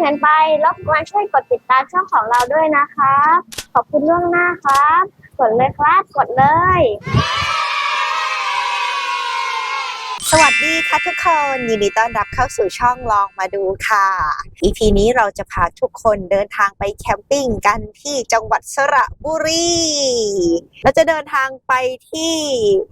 วนพี่ๆมากเกินไปรบกวนช่วยกดติดตามช่องของเราด้วยนะครับ ขอบคุณล่วงหน้าครับ กดเลยครับ กดเลย สวัสดีค่ะทุกคนยินดีต้อนรับเข้าสู่ช่องลองมาดูค่ะ EP นี้เราจะพาทุกคนเดินทางไปแคมปิ้งกันที่จังหวัดสระบุรีเราจะเดินทางไปที่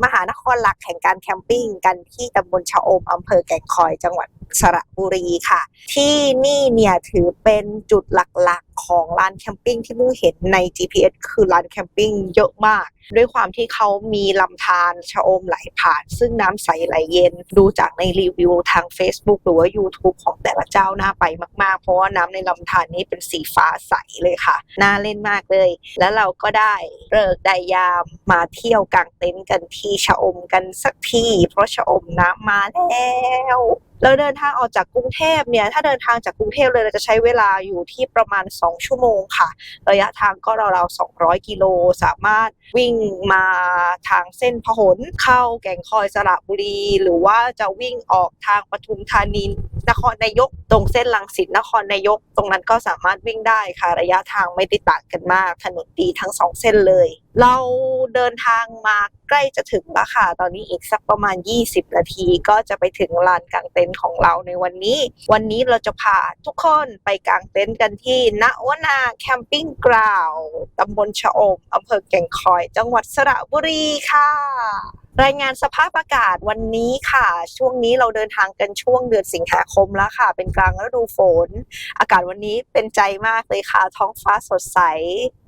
มหานครหลักแห่งการแคมปิ้งกันที่ตำบลชะอมอำเภอแก่งคอยจังหวัดสระบุรีค่ะ ที่นี่เนี่ยถือเป็นจุดหลัก ของร้านแคมปิ้งที่มุ้เห็นใน GPS คือร้านแคมปิ้งเยอะมาก ด้วยความที่เขามีลำธารชะอมไหลผ่าน ซึ่งน้ำใสไหลเย็น ดูจากในรีวิวทาง Facebook หรือว่า YouTube ของแต่ละเจ้าน่าไปมาก ๆ เพราะว่าน้ำในลำธารนี้เป็นสีฟ้าใสเลยค่ะ น่าเล่นมากเลย แล้วเราก็ได้เลิกได้ยามมาเที่ยวกางเต็นท์กันที่ชะอมกันสักทีเพราะชะอมน้ำมาแล้ว เราเดินทางออกจากกรุงเทพเนี่ยถ้าเดินทางจากกรุงเทพเลยเราจะใช้เวลาอยู่ที่ประมาณ 2 ชั่วโมงค่ะ ระยะทางก็ราวๆ200 กิโลสามารถวิ่งมาทางเส้นพหลเข้าแก่งคอยสระบุรี หรือว่าจะวิ่งออกทางปทุมธานี นครนายก ตรงเส้นลังสิตนครนายก ตรงนั้นก็สามารถวิ่งได้ค่ะระยะทางไม่ได้ต่างกันมากถนนดีทั้งสองเส้นเลย เราเดินทางมาใกล้จะถึงแล้วค่ะ ตอนนี้อีกสักประมาณ 20 นาทีก็จะไปถึงลานกางเต็นท์ของเราในวันนี้ วันนี้เราจะพาทุกคนไปกางเต็นท์กันที่ณวนาแคมปิ้งกราวตำบลชะอมอำเภอแก่งคอย จังหวัดสระบุรีค่ะ รายงานสภาพอากาศวันนี้ค่ะ ช่วงนี้เราเดินทางกันช่วงเดือนสิงหาคมแล้วค่ะ เป็นกลางฤดูฝน อากาศวันนี้เป็นใจมากเลยค่ะ ท้องฟ้าสดใส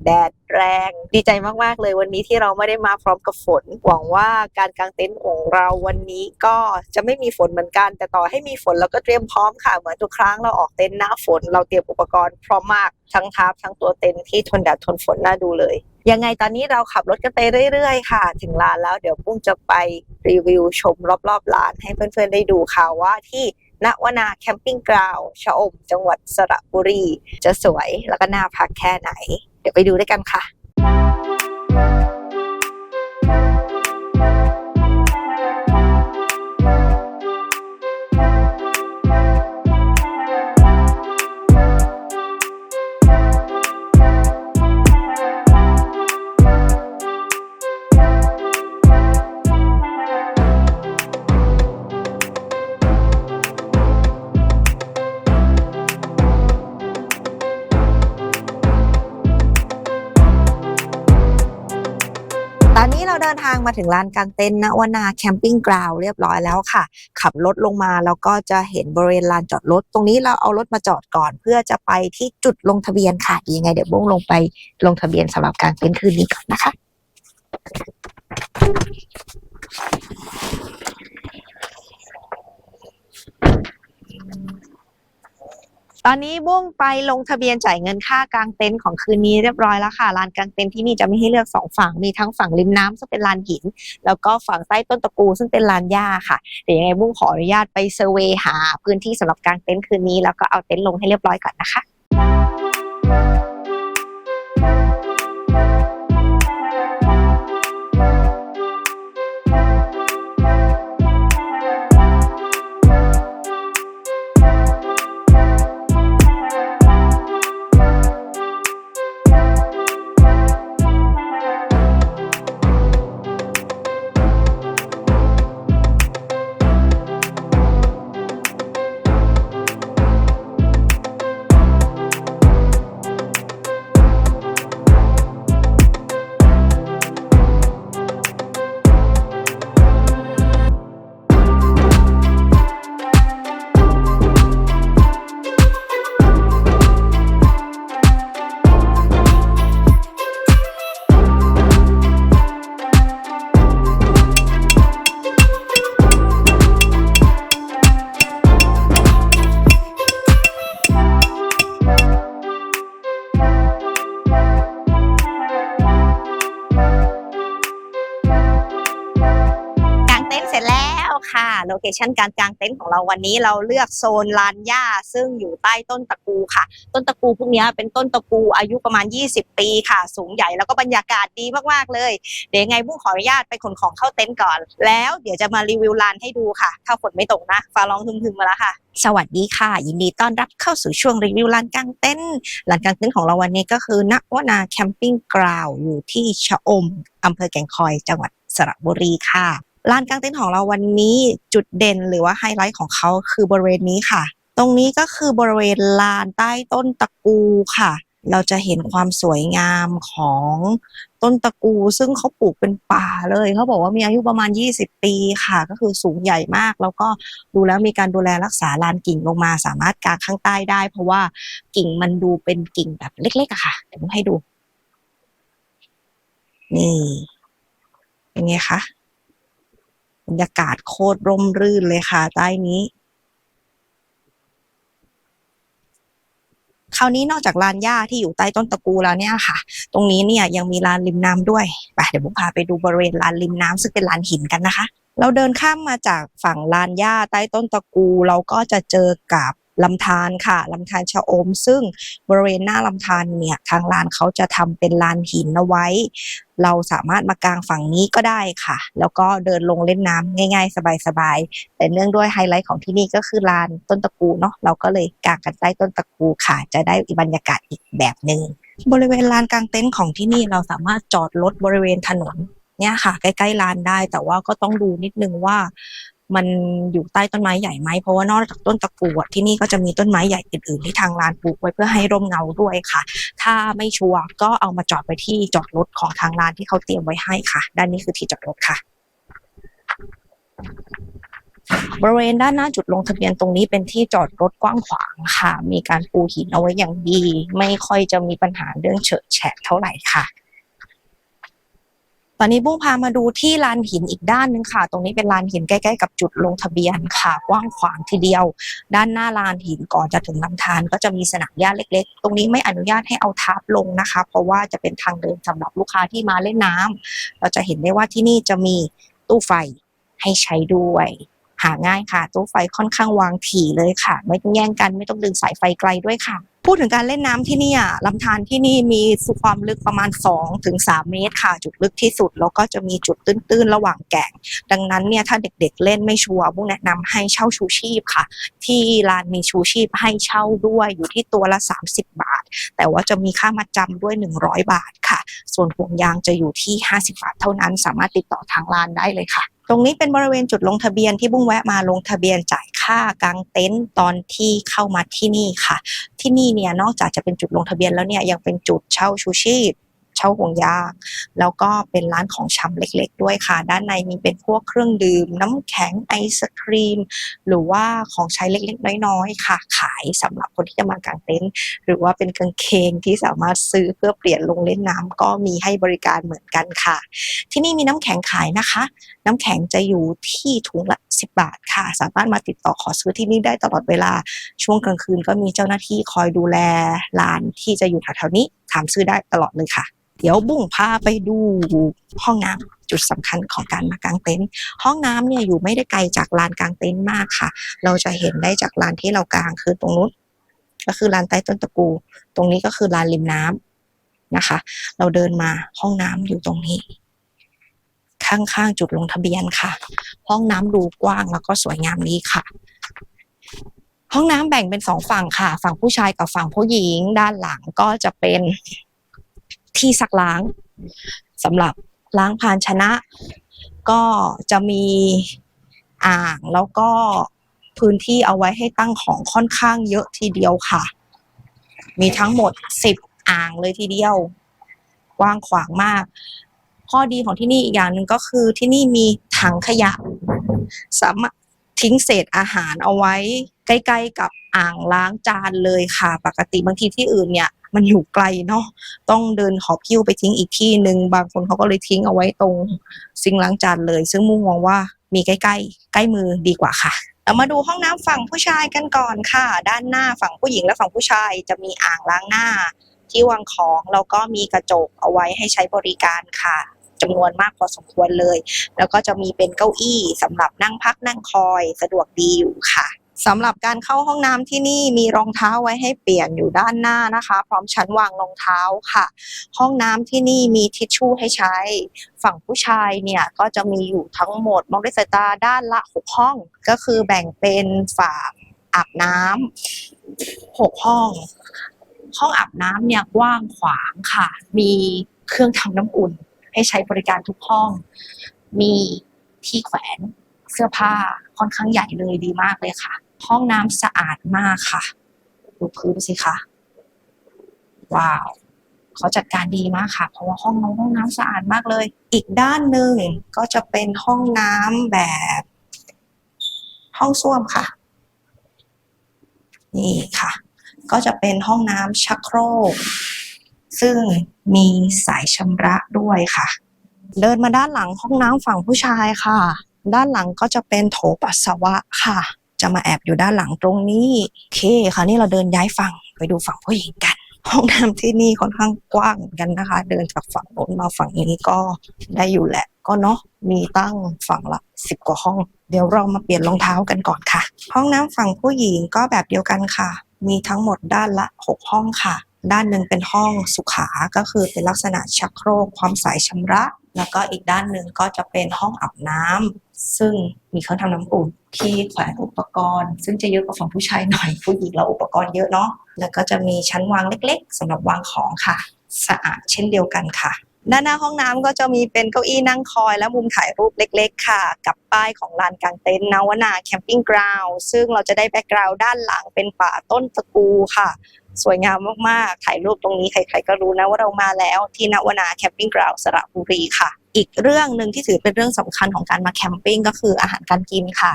แดดแรง ดีใจมากๆเลยวันนี้ที่เราไม่ได้มาพร้อมกับฝน หวังว่าการกางเต็นท์ของเราวันนี้ก็จะไม่มีฝนเหมือนกัน แต่ต่อให้มีฝนเราก็เตรียมพร้อมค่ะ เหมือนทุกครั้งเราออกเต็นท์หน้าฝน เราเตรียมอุปกรณ์พร้อมมากทั้งทับทั้งตัวเต็นท์ที่ทนแดดทนฝนน่าดูเลย ยังไงตอนนี้เราขับรถกันไปเรื่อยๆ ค่ะ ถึงลานแล้วเดี๋ยวปุ้งจะไปรีวิวชมรอบๆลานให้เพื่อนๆได้ดูค่ะว่าที่ณวนาแคมปิ้งกราวชะอม จังหวัดสระบุรี จะสวยแล้วก็น่าพักแค่ไหน เดี๋ยวไปดูด้วยกันค่ะ เดินทางมาถึงลานกลางเต็นท์ณวนาแคมปิ้งกราวเรียบร้อยแล้วค่ะ ขับรถลงมาแล้วก็จะเห็นบริเวณลานจอดรถ ตรงนี้เราเอารถมาจอดก่อน เพื่อจะไปที่จุดลงทะเบียนค่ะยังไงเดี๋ยวบ้งลงไปลงทะเบียนสำหรับกางเต็นท์คืนนี้ก่อนนะคะ ตอนนี้บุ้งไปลงทะเบียนจ่ายเงินค่ากางเต็นท์ของคืนนี้เรียบร้อยแล้วค่ะลานกางเต็นท์ที่นี่จะไม่ให้เลือกสองฝั่งมีทั้งฝั่งริมน้ำซึ่งเป็นลานหิน แล้วก็ฝั่งใต้ต้นตะกูซึ่งเป็นลานหญ้าค่ะเดี๋ยวยังไงบุ้งขออนุญาตไปเซอร์เวยหา พื้นที่สำหรับกางเต็นท์คืนนี้แล้วก็เอาเต็นท์ลงให้เรียบร้อยก่อนนะคะ ชันการกางเต็นท์ของเราวันนี้เราเลือกโซนลานหญ้า ซึ่งอยู่ใต้ต้นตะกูค่ะ ต้นตะกูพวกนี้เป็นต้นตะกูอายุประมาณ 20 ปีค่ะ สูงใหญ่แล้วก็บรรยากาศดีมากๆเลย เดี๋ยวไงบุ้งขออนุญาตไปขนของเข้าเต็นท์ก่อน แล้วเดี๋ยวจะมารีวิวลานให้ดูค่ะ ถ้าฝนไม่ตกนะฟ้าร้องทึมๆมาแล้วค่ะสวัสดีค่ะ ยินดีต้อนรับเข้าสู่ช่วงรีวิวลานกางเต็นท์ลานกางเต็นท์ของเราวันนี้ก็คือณวนาแคมปิ้งกราวอยู่ที่ชะอมอำเภอแก่งคอยจังหวัดสระบุรีค่ะ ลานกางเต็นท์ของเราวันนี้จุดเด่นหรือว่าไฮไลท์ของเขาคือบริเวณนี้ค่ะ ตรงนี้ก็คือบริเวณลานใต้ต้นตะกูค่ะ เราจะเห็นความสวยงามของต้นตะกู ซึ่งเขาปลูกเป็นป่าเลยเขาบอกว่ามีอายุประมาณ 20 ปีค่ะ ก็คือสูงใหญ่มาก แล้วก็ดูแล้วมีการดูแลรักษาลานกิ่งลงมาสามารถกางข้างใต้ได้ เพราะว่ากิ่งมันดูเป็นกิ่งแบบเล็กๆอะค่ะเดี๋ยวผมให้ดู นี่เป็นไงคะ รรยากาศโคตรร่มรื่นเลยค่ะใต้นี้ คราวนี้นอกจากลานหญ้าที่อยู่ใต้ต้นตะกูแล้วเนี่ยค่ะ ตรงนี้เนี่ยยังมีลานริมน้ำด้วยไปเดี๋ยวผมพาไปดูบริเวณลานริมน้ำซึ่งเป็นลานหินกันนะคะ เราเดินข้ามมาจากฝั่งลานหญ้าใต้ต้นตะกูเราก็จะเจอกับ ลำธารค่ะลำธารชะอม ซึ่งบริเวณหน้าลำธารเนี่ยทางลานเขาจะทำเป็นลานหินเอาไว้ เราสามารถมากางฝั่งนี้ก็ได้ค่ะ แล้วก็เดินลงเล่นน้ำง่าย ๆ สบายๆ แต่เนื่องด้วยไฮไลท์ของที่นี่ก็คือลานต้นตะกูเนาะเราก็เลยกางกันใต้ต้นตะกูค่ะ จะได้บรรยากาศอีกแบบหนึ่งบริเวณลานกลางเต็นท์ของที่นี่เราสามารถจอดรถบริเวณถนนเนี่ยค่ะ ใกล้ๆลานได้แต่ว่าก็ต้องดูนิดนึงว่า มันอยู่ใต้ต้นไม้ใหญ่ไหมเพราะว่านอกจากต้นตะกูที่นี่ก็จะมีต้นไม้ใหญ่อื่นๆที่ทางลานปลูกไว้เพื่อให้ร่มเงาด้วยค่ะ ถ้าไม่ชัวร์ก็เอามาจอดไว้ที่จอดรถของทางร้านที่เขาเตรียมไว้ให้ค่ะ ด้านนี้คือที่จอดรถค่ะบริเวณด้านหน้าจุดลงทะเบียนตรงนี้เป็นที่จอดรถกว้างขวางค่ะ มีการปูหินเอาไว้อย่างดี ไม่ค่อยจะมีปัญหาเรื่องเฉอะแฉะเท่าไหร่ค่ะ อนนี้บุ้งพามาดูที่ลานหินอีกด้านหนึงค่ะ ตรงนี้เป็นลานหินใกล้ๆกับจุดลงทะเบียนค่ะกว้างขวางทีเดียว ด้านหน้าลานหินก่อนจะถึงลำธารก็จะมีสนามหญ้าเล็ก ๆ ตรงนี้ไม่อนุญาตให้เอาทาร์ปลงนะคะ เพราะว่าจะเป็นทางเดินสำหรับลูกค้าที่มาเล่นน้ำเราจะเห็นได้ว่าที่นี่จะมีตู้ไฟให้ใช้ด้วยหาง่ายค่ะ ตู้ไฟค่อนข้างวางถี่เลยค่ะ ไม่ต้องแย่งกันไม่ต้องดึงสายไฟไกลด้วยค่ะ พูดถึงการเล่นน้ำที่นี่อะลำธารที่นี่มีสุความลึกประมาณ2ถึง3เมตรค่ะ จุดลึกที่สุด แล้วก็จะมีจุดตื้นๆ ระหว่างแก่ง ดังนั้นเนี่ยถ้าเด็กๆเล่นไม่ชัวร์บุ้งแนะนำให้เช่าชูชีพค่ะ ที่ลานมีชูชีพให้เช่าด้วยอยู่ที่ตัวละ 30 บาท แต่ว่าจะมีค่ามาจำด้วย 100 บาทค่ะ ส่วนห่วงยางจะอยู่ที่ 50 บาทเท่านั้น สามารถติดต่อทางลานได้เลยค่ะ ตรงนี้เป็นบริเวณจุดลงทะเบียนที่บุ้งแวะมาลงทะเบียนจ่าย ค่ากางเต็นท์ตอนที่เข้ามาที่นี่ค่ะ ที่นี่เนี่ยนอกจากจะเป็นจุดลงทะเบียนแล้วเนี่ยยังเป็นจุดเช่าชูชีพ เช่าห่วงยางแล้วก็เป็นร้านของชำเล็กๆ ด้วยค่ะ ด้านในมีเป็นพวกเครื่องดื่ม น้ำแข็งไอศครีม หรือว่าของใช้เล็กๆ น้อยๆค่ะ ขายสำหรับคนที่จะมากางเต็นท์หรือว่าเป็นกางเกงที่สามารถซื้อเพื่อเปลี่ยนลงเล่นน้ำก็มีให้บริการเหมือนกันค่ะ ที่นี่มีน้ำแข็งขายนะคะ น้ำแข็งจะอยู่ที่ถุงละ 10 บาทค่ะ สามารถมาติดต่อขอซื้อที่นี่ได้ตลอดเวลาช่วงกลางคืนก็มีเจ้าหน้าที่คอยดูแลร้านที่จะอยู่แถวๆนี้ ถามซื้อได้ตลอดเลยค่ะ เดี๋ยวบุ้งพาไปดูห้องน้ำจุดสำคัญของการมากางเต็นท์ห้องน้ำเนี่ยอยู่ไม่ได้ไกลจากลานกางเต็นท์มากค่ะ เราจะเห็นได้จากลานที่เรากางคือตรงนู้นก็คือลานใต้ต้นตะกู ตรงนี้ก็คือลานริมน้ำนะคะ เราเดินมาห้องน้ำอยู่ตรงนี้ ข้างๆจุดลงทะเบียนค่ะ ห้องน้ำดูกว้างแล้วก็สวยงามดีค่ะ ห้องน้ำแบ่งเป็นสองฝั่งค่ะ ฝั่งผู้ชายกับฝั่งผู้หญิง ด้านหลังก็จะเป็นที่ซักล้างสำหรับล้างภาชนะ ก็จะมีอ่างแล้วก็พื้นที่เอาไว้ให้ตั้งของค่อนข้างเยอะทีเดียวค่ะ มีทั้งหมดสิบอ่างเลยทีเดียวกว้างขวางมาก ข้อดีของที่นี่อีกอย่างหนึ่งก็คือที่นี่มีถังขยะ สามารถ ทิ้งเศษอาหารเอาไว้ ใกล้ ๆ กับอ่างล้างจานเลยค่ะ ปกติบางทีที่อื่นเนี่ยมันอยู่ไกลเนาะต้องเดินหอบพิ้วไปทิ้งอีกที่หนึ่งบางคนเขาก็เลยทิ้งเอาไว้ตรงซิงล้างจานเลย ซึ่งมุ่งมองว่ามีใกล้ๆ ใกล้มือดีกว่าค่ะเรามาดูห้องน้ำฝั่งผู้ชายกันก่อนค่ะ ด้านหน้าฝั่งผู้หญิงและฝั่งผู้ชายจะมีอ่างล้างหน้า ที่วางของแล้วก็มีกระจกเอาไว้ให้ใช้บริการค่ะ จำนวนมากพอสมควรเลย แล้วก็จะมีเป็นเก้าอี้สำหรับนั่งพักนั่งคอยสะดวกดีอยู่ค่ะสำหรับการเข้าห้องน้ำที่นี่มีรองเท้าไว้ให้เปลี่ยนอยู่ด้านหน้านะคะ พร้อมชั้นวางรองเท้าค่ะ ห้องน้ำที่นี่มีทิชชู่ให้ใช้ ฝั่งผู้ชายเนี่ยก็จะมีอยู่ทั้งหมดมองด้วยสายตาด้านละหกห้อง ก็คือแบ่งเป็นฝั่งอาบน้ำหกห้อง ห้องอาบน้ำเนี่ยกว้างขวางค่ะ มีเครื่องทำน้ำอุ่น ให้ใช้บริการทุกห้อง มีที่แขวนเสื้อผ้าค่อนข้างใหญ่เลยดีมากเลยค่ะ ห้องน้ำสะอาดมากค่ะ ดูพื้นสิคะว้าวเขาจัดการดีมากค่ะ เพราะว่าห้องน้องห้องน้ำสะอาดมากเลย อีกด้านหนึ่งก็จะเป็นห้องน้ำแบบ ห้องส้วมค่ะ นี่ค่ะ ก็จะเป็นห้องน้ำชักโครก ซึ่งมีสายชำระด้วยค่ะ เดินมาด้านหลังห้องน้ำฝั่งผู้ชายค่ะ ด้านหลังก็จะเป็นโถปัสสาวะค่ะ จะมาแอบอยู่ด้านหลังตรงนี้โอเคค่ะนี่เราเดินย้ายฝั่งไปดูฝั่งผู้หญิงกัน ห้องน้ำที่นี่ค่อนข้างกว้างเหมือนกันนะคะ เดินจากฝั่งโน้นมาฝั่งนี้ก็ได้อยู่แหละก็เนาะมีตั้งฝั่งละสิบกว่าห้อง เดี๋ยวเรามาเปลี่ยนรองเท้ากันก่อนค่ะ ห้องน้ำฝั่งผู้หญิงก็แบบเดียวกันค่ะ มีทั้งหมดด้านละหกห้องค่ะ ด้านหนึ่งเป็นห้องสุขา ก็คือเป็นลักษณะชักโครกความสายชำระ แล้วก็อีกด้านหนึ่งก็จะเป็นห้องอาบน้ำซึ่งมีเครื่องทำน้ำอุ่นที่แขวนอุปกรณ์ ซึ่งจะเยอะกว่าฝั่งผู้ชายหน่อยผู้หญิงเราอุปกรณ์เยอะเนาะแล้วก็จะมีชั้นวางเล็กๆสำหรับวางของค่ะ สะอาดเช่นเดียวกันค่ะด้านหน้าห้องน้ำก็จะมีเป็นเก้าอี้นั่งคอยและมุมถ่ายรูปเล็ก ๆ ค่ะ กับป้ายของลานกลางเต็นท์นวนาแคมปิ้งกราวซึ่งเราจะได้แบ็กกราวด์ด้านหลังเป็นป่าต้นตะกูค่ะ สวยงามมากๆ ถ่ายรูปตรงนี้ใครๆก็รู้นะว่าเรามาแล้วที่นวนาแคมปิ้งกราวสระบุรีค่ะ อีกเรื่องหนึ่งที่ถือเป็นเรื่องสำคัญของการมาแคมปิ้งก็คืออาหารการกินค่ะ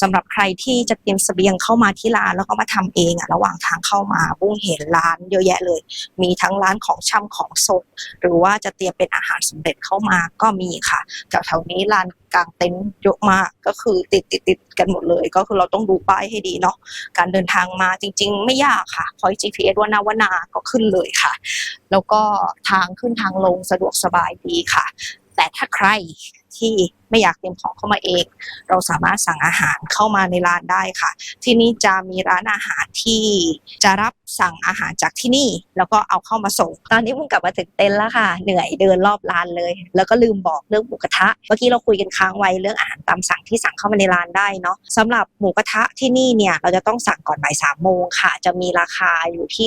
สำหรับใครที่จะเตรียมเสบียงเข้ามาที่ร้านแล้วก็มาทำเองอะระหว่างทางเข้ามาบุ้งเห็นร้านเยอะแยะเลย มีทั้งร้านของช่ำของสดหรือว่าจะเตรียมเป็นอาหารสำเร็จเข้ามาก็มีค่ะแถวๆนี้ลาน กลางเต็นท์เยอะมากก็คือติดติดติดกันหมดเลย ก็คือเราต้องดูป้ายให้ดีเนาะการเดินทางมาจริง ๆ ไม่ยากค่ะพอย GPS ว่านาวนาก็ขึ้นเลยค่ะ แล้วก็ทางขึ้นทางลงสะดวกสบายดีค่ะ แต่ถ้าใคร ที่ไม่อยากเตรียมของเข้ามาเอง เราสามารถสั่งอาหารเข้ามาในร้านได้ค่ะ ที่นี่จะมีร้านอาหารที่จะรับสั่งอาหารจากที่นี่ แล้วก็เอาเข้ามาส่ง ตอนนี้พุ่งกลับมาถึงเต็นท์แล้วค่ะ เหนื่อยเดินรอบร้านเลย แล้วก็ลืมบอกเรื่องหมูกระทะ เมื่อกี้เราคุยกันค้างไว้เรื่องอาหารตามสั่งที่สั่งเข้ามาในร้านได้เนาะสำหรับหมูกระทะที่นี่เนี่ยเราจะต้องสั่งก่อนบ่ายสามโมงค่ะ จะมีราคาอยู่ที่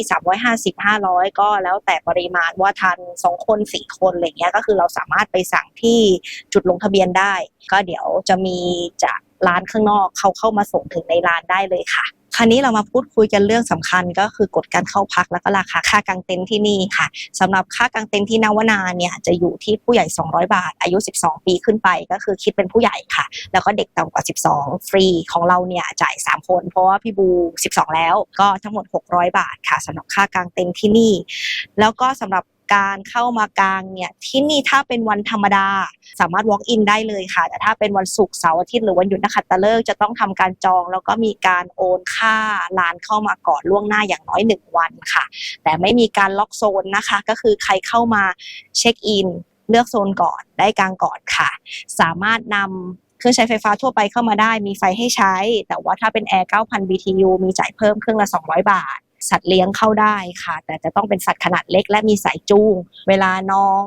350 500 ก็แล้วแต่ปริมาณว่าทานสองคนสี่คนอะไรเงี้ยก็คือเราสามารถไปสั่งที่จุดลงงทะเบียนได้ ก็เดี๋ยวจะมีจากร้านข้างนอกเขาเข้ามาส่งถึงในร้านได้เลยค่ะคราวนี้เรามาพูดคุยกันเรื่องสำคัญก็คือกฎการเข้าพักแล้วก็ราคาค่ากางเต็นท์ที่นี่ค่ะสำหรับค่ากางเต็นท์ที่นวนาเนี่ยจะอยู่ที่ผู้ใหญ่ 200 บาท อายุ 12 ปีขึ้นไป ก็คือคิดเป็นผู้ใหญ่ค่ะ แล้วก็เด็กต่ำกว่า 12 ฟรีของเราเนี่ยจ่าย 3 คน เพราะว่าพี่บู 12 แล้วก็ทั้งหมด 600 บาทค่ะสำหรับค่ากางเต็นท์ที่นี่ แล้วก็สำหรับ การเข้ามากลางเนี่ยที่นี่ถ้าเป็นวันธรรมดา สามารถ walk in ได้เลยค่ะ แต่ถ้าเป็นวันศุกร์เสาร์อาทิตย์หรือวันหยุดนักขัตฤกษ์จะต้องทำการจอง แล้วก็มีการโอนค่าร้านเข้ามาก่อนล่วงหน้าอย่างน้อยหนึ่งวันค่ะ แต่ไม่มีการล็อกโซนนะคะ ก็คือใครเข้ามาเช็คอินเลือกโซนก่อนได้กลางก่อนค่ะ สามารถนำเครื่องใช้ไฟฟ้าทั่วไปเข้ามาได้มีไฟให้ใช้ แต่ว่าถ้าเป็นแอร์ 9,000 BTU มีจ่ายเพิ่มเครื่องละ 200 บาท สัตว์เลี้ยงเข้าได้ค่ะ แต่จะต้องเป็นสัตว์ขนาดเล็กและมีสายจูง เวลาน้อง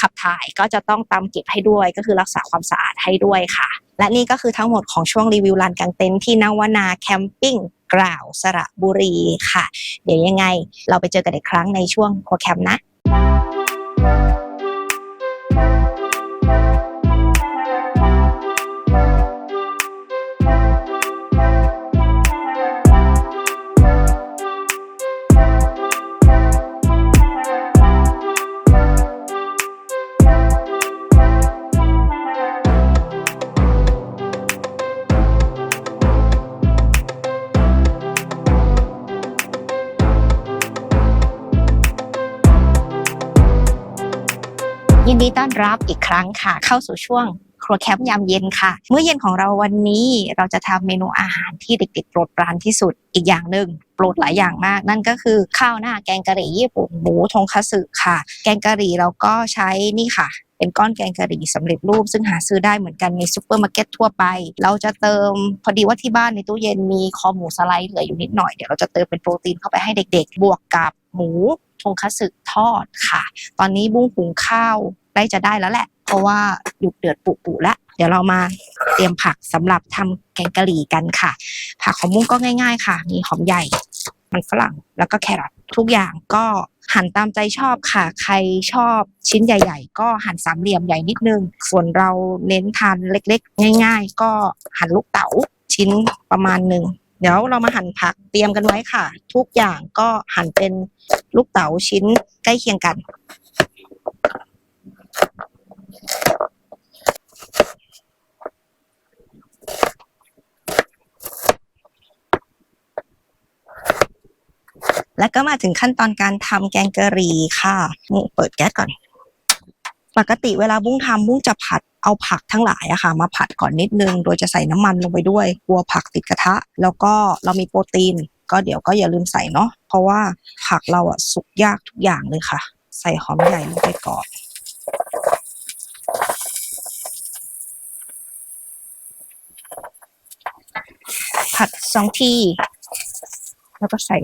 ขับถ่ายก็จะต้องตามเก็บให้ด้วย ก็คือรักษาความสะอาดให้ด้วยค่ะ และนี่ก็คือทั้งหมดของช่วงรีวิวลานกางเต็นท์ที่นวนาแคมปิ้งกล่าวสระบุรีค่ะ เดี๋ยวยังไง เราไปเจอกันอีกครั้งในช่วงโคแคมป์นะ รับอีกครั้งค่ะ เข้าสู่ช่วงครัวแคมป์ยามเย็นค่ะ เมื้อเย็นของเราวันนี้เราจะทำเมนูอาหารที่เด็กๆโปรดปรานที่สุดอีกอย่างหนึ่งโปรดหลายอย่างมาก นั่นก็คือข้าวหน้าแกงกะหรี่ญี่ปุ่นหมูทงคัตสึค่ะ แกงกะหรี่เราก็ใช้นี่ค่ะเป็นก้อนแกงกะหรี่สำเร็จรูป ซึ่งหาซื้อได้เหมือนกันในซูเปอร์มาร์เก็ตทั่วไป เราจะเติมพอดีว่าที่บ้านในตู้เย็นมีคอหมูสไลด์เหลืออยู่นิดหน่อยเดี๋ยวเราจะเติมเป็นโปรตีนเข้าไปให้เด็กๆ บวกกับหมูทงคัตสึทอดค่ะ ตอนนี้บุ้งหุงข้าว ใกล้จะได้แล้วแหละ เพราะว่าหยุดเดือดปุๆแล้ว เดี๋ยวเรามาเตรียมผักสำหรับทำแกงกะหรี่กันค่ะ ผักของบุ้งก็ง่าย ๆ ค่ะ มีหอมใหญ่ มันฝรั่งแล้วก็แครอททุกอย่างก็หั่นตามใจชอบค่ะ ใครชอบชิ้นใหญ่ ๆ ก็หั่นสามเหลี่ยมใหญ่นิดนึง ส่วนเราเน้นทานเล็กๆ ง่าย ๆ ก็หั่นลูกเต๋าชิ้นประมาณหนึ่งเดี๋ยวเรามาหั่นผักเตรียมกันไว้ค่ะ ทุกอย่างก็หั่นเป็นลูกเต๋าชิ้นใกล้เคียงกัน แล้วก็มาถึงขั้นตอนการทำแกงกะหรี่ค่ะเปิดแก๊สก่อน ปกติเวลาบุ้งทำบุ้งจะผัดเอาผักทั้งหลายอะค่ะ มาผัดก่อนนิดนึง โดยจะใส่น้ำมันลงไปด้วยกลัวผักติดกระทะ แล้วก็เรามีโปรตีน ก็เดี๋ยวก็อย่าลืมใส่เนาะเพราะว่าผักเราอะสุกยากทุกอย่างเลยค่ะ ใส่หอมใหญ่ลงไปก่อนผัดสองที แล้วก็ใส่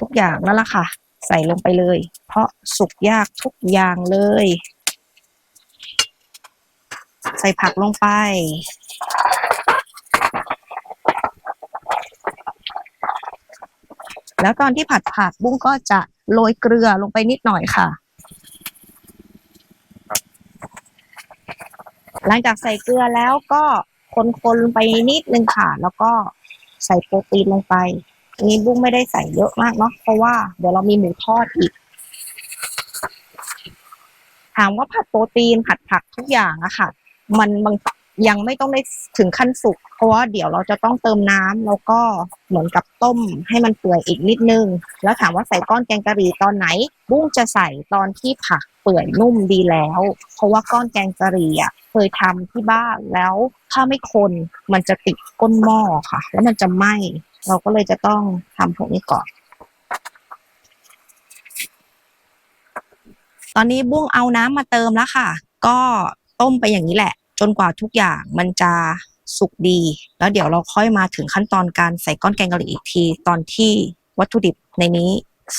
ทุกอย่างนั่นแหละค่ะ ใส่ลงไปเลย เพราะสุกยากทุกอย่างเลย ใส่ผักลงไปแล้วตอนที่ผัดผักบุ้งก็จะโรยเกลือลงไปนิดหน่อยค่ะ หลังจากใส่เกลือแล้วก็คนๆลงไปนิดนึงค่ะ แล้วก็ใส่โปรตีนลงไป อันนี้บุ้งไม่ได้ใส่เยอะมากเนาะเพราะว่าเดี๋ยวเรามีหมูทอดอีก ถามว่าผัดโปรตีนผัดผักทุกอย่างอะค่ะ มันบางยังไม่ต้องได้ถึงขั้นสุก เพราะว่าเดี๋ยวเราจะต้องเติมน้ำแล้วก็เหมือนกับต้มให้มันเปื่อยอีกนิดนึง แล้วถามว่าใส่ก้อนแกงกะหรี่ตอนไหน บุ้งจะใส่ตอนที่ผักเปื่อยนุ่มดีแล้ว เพราะว่าก้อนแกงกะหรี่อะเคยทำที่บ้านแล้วถ้าไม่คนมันจะติดก้นหม้อค่ะ แล้วมันจะไหม้ เราก็เลยจะต้องทำพวกนี้ก่อน ตอนนี้บุ้งเอาน้ำมาเติมแล้วค่ะ ก็ต้มไปอย่างนี้แหละ จนกว่าทุกอย่างมันจะสุกดี แล้วเดี๋ยวเราค่อยมาถึงขั้นตอนการใส่ก้อนแกงกะหรี่อีกที ตอนที่วัตถุดิบในนี้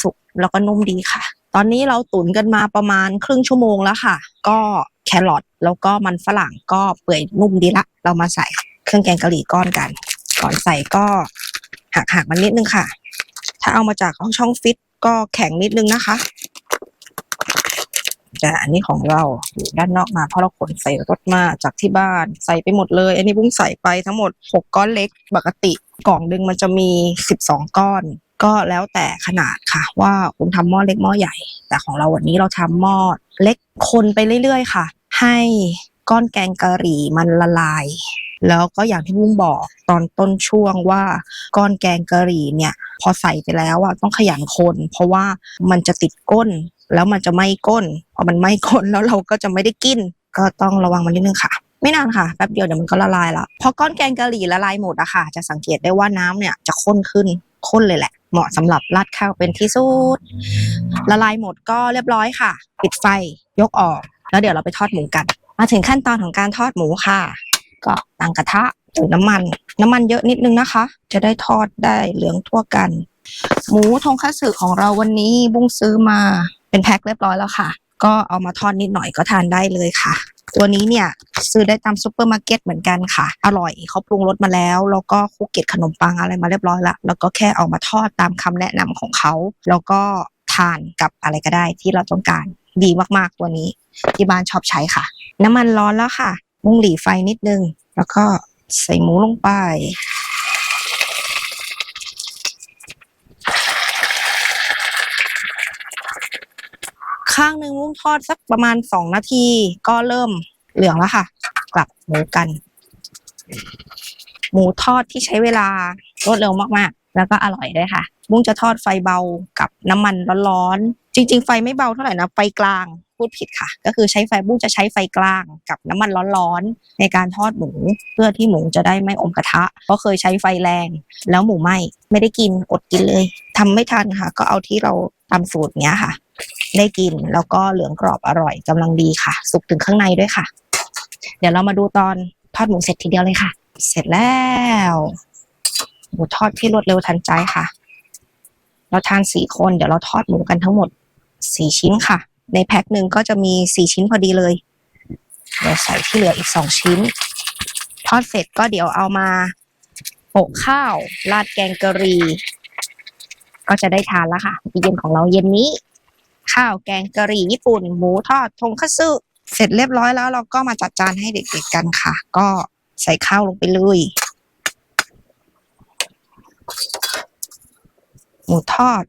สุกแล้วก็นุ่มดีค่ะ ตอนนี้เราตุ๋นกันมาประมาณครึ่งชั่วโมงแล้วค่ะ ก็แครอทแล้วก็มันฝรั่งก็เปื่อยนุ่มดีละ เรามาใส่เครื่องแกงกะหรี่ก้อนกัน ก่อนใส่ก็ หักหักๆมันนิดนึงค่ะ ถ้าเอามาจากห้องช่องฟิตก็แข็งนิดนึงนะคะแต่อันนี้ของเราอยู่ด้านนอกมาเพราะเราขนใส่รถมาจากที่บ้านใส่ไปหมดเลย อันนี้บุ้งใส่ไปทั้งหมด 6 ก้อนเล็กปกติกล่องหนึ่งมันจะมี 12 ก้อน ก็แล้วแต่ขนาดค่ะ ว่าคุณทำหม้อเล็กหม้อใหญ่ แต่ของเราวันนี้เราทำหม้อเล็กคนไปเรื่อยๆ ค่ะ ให้ก้อนแกงกะหรี่มันละลาย แล้วก็อย่างที่บุ้งบอกตอนต้นช่วงว่าก้อนแกงกะหรี่เนี่ย พอใส่ไปแล้วอะต้องขยันคน เพราะว่ามันจะติดก้น แล้วมันจะไหม้ก้นพอมันไหม้ก้นแล้วเราก็จะไม่ได้กิน ก็ต้องระวังมันนิดนึงค่ะ ไม่นานค่ะแป๊บเดียวเดี๋ยวมันก็ละลายละพอก้อนแกงกะหรี่ละลายหมดอะค่ะ จะสังเกตได้ว่าน้ำเนี่ยจะข้นขึ้นข้นเลยแหละ เหมาะสำหรับราดข้าวเป็นที่สุดละลายหมดก็เรียบร้อยค่ะ ปิดไฟยกออก แล้วเดี๋ยวเราไปทอดหมูกัน มาถึงขั้นตอนของการทอดหมูค่ะ ก็ตั้งกระทะใส่น้ำมัน น้ำมันเยอะนิดนึงนะคะ จะได้ทอดได้เหลืองทั่วกัน หมูทงคัตสึของเราวันนี้บุ้งซื้อมาเป็นแพ็คเรียบร้อยแล้วค่ะ ก็เอามาทอดนิดหน่อยก็ทานได้เลยค่ะ ตัวนี้เนี่ยซื้อได้ตามซูเปอร์มาร์เก็ตเหมือนกันค่ะ อร่อยเขาปรุงรสมาแล้ว แล้วก็คุกเก็ตขนมปังอะไรมาเรียบร้อยละแล้วก็แค่เอามาทอดตามคำแนะนำของเขาแล้วก็ทานกับอะไรก็ได้ที่เราต้องการดีมากๆตัวนี้ที่บ้านชอบใช้ค่ะ น้ำมันร้อนแล้วค่ะ มุ้งหลีไฟนิดนึง แล้วก็ใส่หมูลงไป ข้างหนึ่งมุ้งทอดสักประมาณสองนาทีก็เริ่มเหลืองแล้วค่ะ กลับหมูกัน หมูทอดที่ใช้เวลารวดเร็วมากๆ แล้วก็อร่อยด้วยค่ะบุ้งจะทอดไฟเบากับน้ำมันร้อนๆ จริง ๆ ไฟไม่เบาเท่าไหร่นะ ไฟกลาง พูดผิดค่ะ ก็คือใช้ไฟบุ้งจะใช้ไฟกลางกับน้ำมันร้อนๆในการทอดหมูเพื่อที่หมูจะได้ไม่อมกระทะเพราะเคยใช้ไฟแรง แล้วหมูไหม้ไม่ได้กินอดกินเลยทำไม่ทันค่ะ ก็เอาที่เราตามสูตรเนี้ยค่ะ ได้กินแล้วก็เหลืองกรอบอร่อยกำลังดีค่ะ สุกถึงข้างในด้วยค่ะ เดี๋ยวเรามาดูตอนทอดหมูเสร็จทีเดียวเลยค่ะ เสร็จแล้วหมูทอดที่รวดเร็วทันใจค่ะ เราทานสี่คนเดี๋ยวเราทอดหมูกันทั้งหมดสี่ชิ้นค่ะ ในแพ็คหนึ่งก็จะมีสี่ชิ้นพอดีเลย เดี๋ยวใส่ที่เหลืออีกสองชิ้น ทอดเสร็จก็เดี๋ยวเอามาโปะข้าว ราดแกงกะหรี่ก็จะได้ทานแล้วค่ะมื้อเย็นของเราเย็นนี้ ข้าวแกงกะหรี่ญี่ปุ่น หมูทอดทงคัตสึเสร็จเรียบร้อยแล้วเราก็มาจัดจานให้เด็กๆกันค่ะ ก็ใส่ข้าวลงไปเลยหมูทอด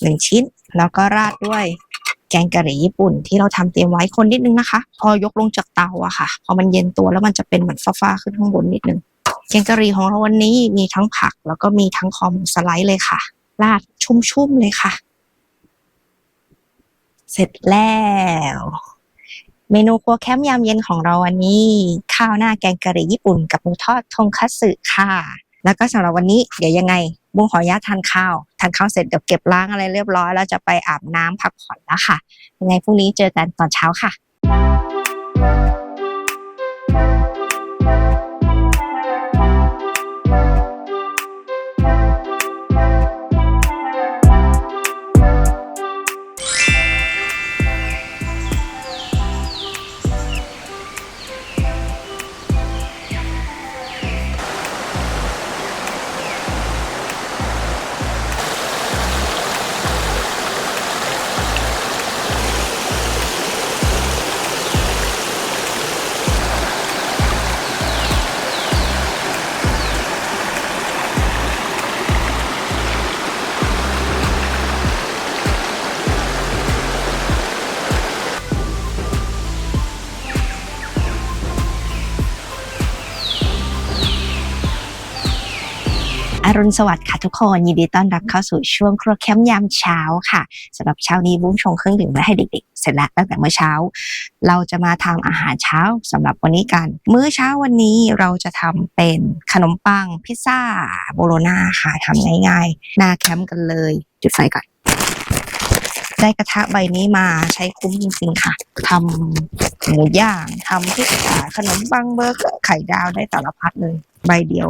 หนึ่งชิ้น แล้วก็ราดด้วย แกงกะหรี่ญี่ปุ่นที่เราทำเตรียมไว้คนนิดนึงนะคะ พอยกลงจากเตาอะค่ะ พอมันเย็นตัวแล้วมันจะเป็นเหมือนฟ้าๆขึ้นข้างบนนิดนึงแกงกะหรี่ของเราวันนี้มีทั้งผัก แล้วก็มีทั้งคอหมูสไลด์เลยค่ะ ราดชุ่มๆเลยค่ะ เสร็จแล้ว เมนูครัวแคมป์ยามเย็นของเราวันนี้ ข้าวหน้าแกงกะหรี่ญี่ปุ่นกับหมูทอดทงคัตสึค่ะ แล้วก็สำหรับวันนี้ เดี๋ยวยังไงบุ้งขออนุญาตทานข้าว ทานข้าวเสร็จเดี๋ยวเก็บล้างอะไรเรียบร้อยแล้วจะไปอาบน้ำพักผ่อนแล้วค่ะยังไงพรุ่งนี้เจอกันตอนเช้าค่ะ รุณสวัสดิ์ค่ะทุกคนยินดีต้อนรับเข้าสู่ช่วงครัวแคมป์ยามเช้าค่ะสำหรับเช้านี้บุ้งชงเครื่องดื่มไว้ให้เด็กๆ เสร็จแล้วตั้งแต่เมื่อเช้า เราจะมาทำอาหารเช้าสำหรับวันนี้กัน มื้อเช้าวันนี้เราจะทำเป็นขนมปังพิซซ่าโบโลนาค่ะทำง่ายๆหน้าแคมป์กันเลย จุดไฟก่อนได้กระทะใบนี้มาใช้คุ้มจริงๆค่ะทำหมูย่างทำพิซซ่าขนมปังเบอร์เกอร์ไข่ดาวได้สารพัดเลย ใบเดียว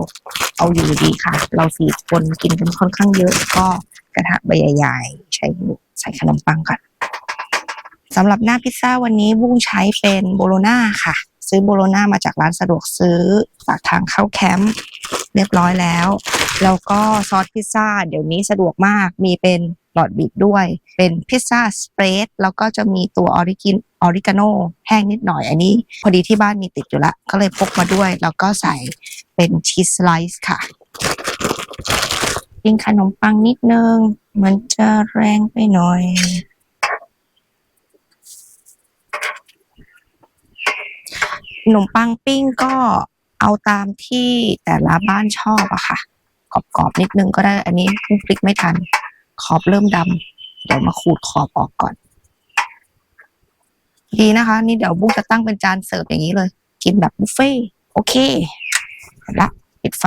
เอาอยู่ดีค่ะ เราสี่คนกินกันค่อนข้างเยอะก็กระทะใบใหญ่ๆใช้ใส่ขนมปังก่อนสำหรับหน้าพิซซ่าวันนี้บุ้งใช้เป็นโบโลนาค่ะ ซื้อโบโลนามาจากร้านสะดวกซื้อปากทางเข้าแคมป์เรียบร้อยแล้ว แล้วก็ซอสพิซซ่าเดี๋ยวนี้สะดวกมากมีเป็น หลอดบีบด้วย เป็นพิซซ่าสเปรดแล้วก็จะมีตัวออริกินออริกาโนแห้งนิดหน่อยอันนี้ พอดีที่บ้านมีติดอยู่ละก็เลยพกมาด้วย แล้วก็ใส่เป็นชีสสไลซ์ค่ะปิ้งขนมปังนิดนึง มันจะแรงไปหน่อยขนมปังปิ้งก็เอาตามที่แต่ละบ้านชอบอะค่ะกรอบๆนิดนึงก็ได้อันนี้พลิกไม่ทัน ขอบเริ่มดำเดี๋ยวมาขูดขอบออกก่อน ดีนะคะ นี่เดี๋ยวบุ้งจะตั้งเป็นจานเสิร์ฟอย่างนี้เลย กินแบบบุฟเฟ่โอเคละปิดไฟ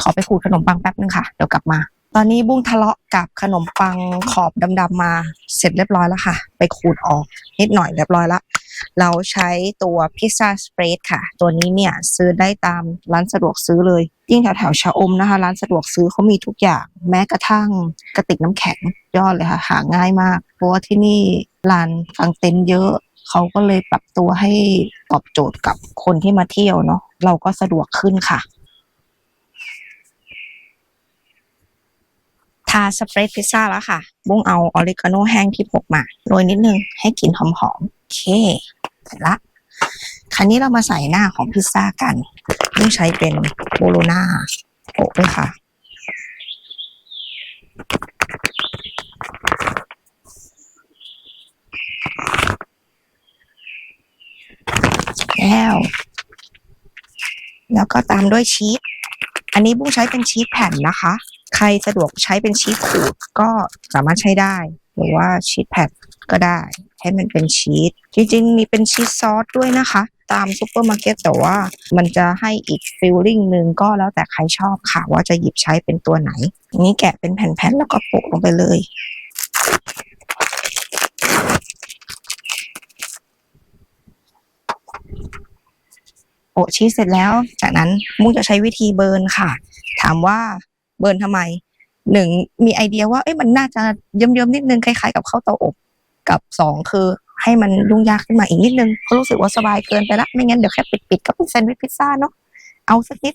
ขอไปขูดขนมปังแป๊บนึงค่ะ เดี๋ยวกลับมา ตอนนี้บุ้งทะเลาะกับขนมปังขอบดำๆมา เสร็จเรียบร้อยแล้วค่ะ ไปขูดออกนิดหน่อยเรียบร้อยและ เราใช้ตัวพิซซ่าสเปรดค่ะ ตัวนี้เนี่ยซื้อได้ตามร้านสะดวกซื้อเลย ยิ่งแถวแถวชะอมนะคะ ร้านสะดวกซื้อเขามีทุกอย่างแม้กระทั่งกระติกน้ำแข็งยอดเลยค่ะ หาง่ายมาก เพราะว่าที่นี่ร้านกางเต็นท์เยอะเขาก็เลยปรับตัวให้ตอบโจทย์กับคนที่มาเที่ยวเนาะเราก็สะดวกขึ้นค่ะทาสเปรดพิซซ่าแล้วค่ะ บุ้งเอาออริกาโนแห้งที่พกมา โรยนิดนึงให้กลิ่นหอมๆ เคเสร็จละคราวนี้เรามาใส่หน้าของพิซซ่ากันบุ้งใช้เป็นโบโลนาโปะด้วยค่ะ แล้ว แล้วก็ตามด้วยชีส อันนี้บุ้งใช้เป็นชีสแผ่นนะคะ ใครสะดวกใช้เป็นชีสขูดก็สามารถใช้ได้ หรือว่าชีสแผ่นก็ได้ ให้มันเป็นชีสจริงๆ มีเป็นชีสซอสด้วยนะคะ ตามซูเปอร์มาร์เก็ตแต่ว่ามันจะให้อีกฟิลลิ่งหนึ่งก็แล้วแต่ใครชอบค่ะ ว่าจะหยิบใช้เป็นตัวไหนนนี้แกะเป็นแผ่นๆ แล้วก็โปะลงไปเลย โปะชีสเสร็จแล้ว จากนั้นมุ้งจะใช้วิธีเบิร์นค่ะ ถามว่าเบิร์นทำไมหนึ่งมีไอเดียว่าเอ้ยมันน่าจะเยิ้มๆนิดนึงคล้ายๆกับข้าวเตาอบ กับสองคือให้มันยุ่งยากขึ้นมาอีกนิดนึงเขารู้สึกว่าสบายเกินไปละไม่งั้นเดี๋ยวแค่ปิดๆก็เป็นแซนด์วิชพิซซ่าเนาะเอาสักนิด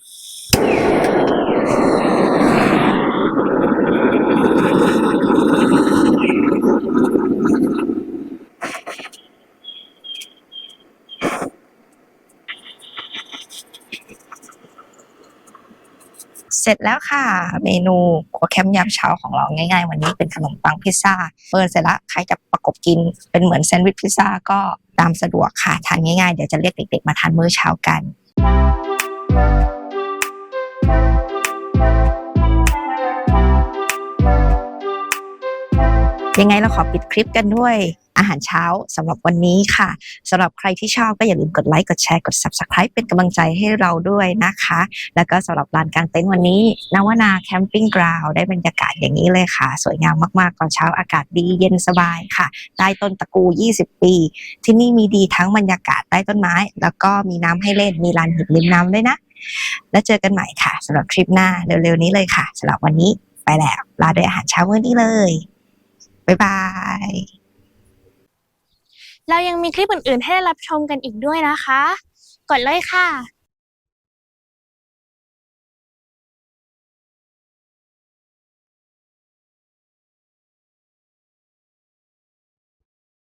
เสร็จแล้วค่ะ เมนูครัวแคมป์ยามเช้าของเราง่าย ๆ วันนี้เป็นขนมปังพิซซ่าเปิดเสร็จแล้วใครจะประกบกินเป็นเหมือนแซนด์วิชพิซซ่าก็ตามสะดวกค่ะทานง่ายๆ เดี๋ยวจะเรียกเด็กๆมาทานมื้อเช้ากัน ยังไงเราขอปิดคลิปกันด้วยอาหารเช้าสำหรับวันนี้ค่ะสำหรับใครที่ชอบก็อย่าลืมกดไลค์กดแชร์กด Subscribe เป็นกำลังใจให้เราด้วยนะคะ แล้วก็สำหรับลานกลางเต็นท์วันนี้นวนาแคมปิ้งกราวได้บรรยากาศอย่างนี้เลยค่ะ สวยงามมากๆตอนเช้าอากาศดีเย็นสบายค่ะใต้ต้นตะกู 20 ปี ที่นี่มีดีทั้งบรรยากาศใต้ต้นไม้ แล้วก็มีน้ำให้เล่นมีลานหินริมน้ำด้วยนะ แล้วเจอกันใหม่ค่ะสำหรับทริปหน้าเร็วๆนี้เลยค่ะสำหรับวันนี้ไปแล้วลาด้วยอาหารเช้ามื้อนี้เลย บ๊ายบาย เรายังมีคลิปอื่นๆให้ได้รับชมกันอีกด้วยนะคะ กดเลยค่ะ